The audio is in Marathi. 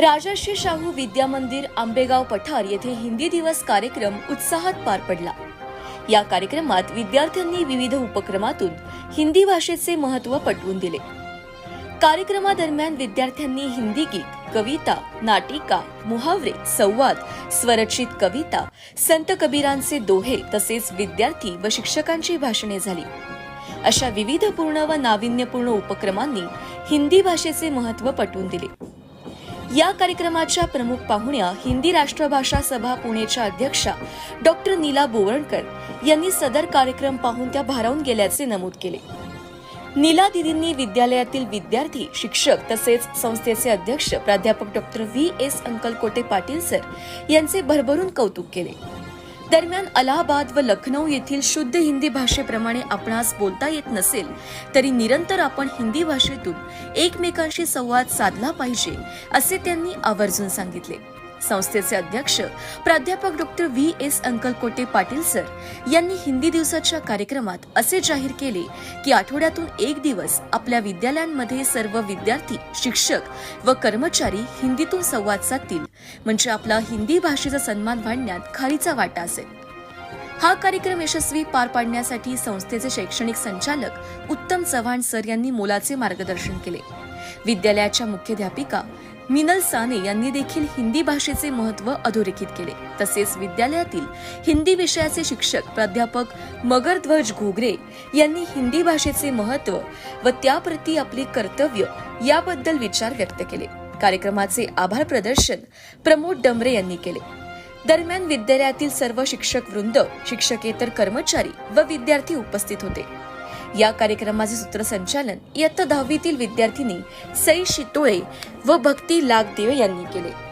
राजर्षी शाहू विद्या मंदिर आंबेगाव पठार येथे हिंदी दिवस कार्यक्रम उत्साहात पार पडला. या कार्यक्रमात विद्यार्थ्यांनी विविध उपक्रमातून हिंदी भाषेचे महत्त्व पटवून दिले. कार्यक्रमादरम्यान विद्यार्थ्यांनी हिंदी गीत कविता नाटिका मुहावरे संवाद स्वरचित कविता संत कबीरांचे दोहे तसेच विद्यार्थी व शिक्षकांची भाषणे झाली. अशा विविधपूर्ण व नाविन्यपूर्ण उपक्रमांनी हिंदी भाषेचे महत्त्व पटवून दिले. या कार्यक्रमाच्या प्रमुख पाहुण्या हिंदी राष्ट्रभाषा सभा पुणेच्या अध्यक्षा डॉक्टर नीला बोवणकर यांनी सदर कार्यक्रम पाहून त्या भारावून गेल्याचे नमूद केले. नीला दिदींनी विद्यालयातील विद्यार्थी शिक्षक तसेच संस्थेचे अध्यक्ष प्राध्यापक doctor V S Ankalkote Patil sir यांचे भरभरून कौतुक केले. दरम्यान अलाहाबाद व लखनौ येथील शुद्ध हिंदी भाषेप्रमाणे आपणास बोलता येत नसेल तरी निरंतर आपण हिंदी भाषेतून एकमेकांशी संवाद साधला पाहिजे असे त्यांनी आवर्जून सांगितले. संस्थेचे अध्यक्ष प्राध्यापक doctor V S Ankalkote Patil sir यांनी हिंदी दिवसाच्या कार्यक्रमात असे जाहीर केले की आठवड्यातून एक दिवस आपल्या विद्यालयांमध्ये सर्व विद्यार्थी शिक्षक व कर्मचारी हिंदीतून संवाद साधतील. म्हणजे आपला हिंदी भाषेचा सन्मान वाढण्यात खारीचा वाटा असेल. हा कार्यक्रम यशस्वी पार पाडण्यासाठी संस्थेचे शैक्षणिक संचालक उत्तम चव्हाण सर यांनी मोलाचे मार्गदर्शन केले. विद्यालयाच्या मुख्याध्यापिका मिनल साने यांनी देखील हिंदी भाषेचे महत्त्व अधोरेखित केले. तसेच विद्यालयातील हिंदी विषयाचे शिक्षक प्राध्यापक मगरध्वज घोगरे यांनी हिंदी भाषेचे महत्त्व व त्याप्रती आपले कर्तव्य याबद्दल विचार व्यक्त केले. कार्यक्रमाचे आभार प्रदर्शन प्रमोद डमरे यांनी केले. दरम्यान विद्यालयातील सर्व शिक्षक वृंद शिक्षकेतर कर्मचारी व विद्यार्थी उपस्थित होते. या कार्यक्रमाचे सूत्रसंचालन इयत्ता दहावीतील विद्यार्थिनी सई शितोळे व भक्ती लागदेव यांनी केले.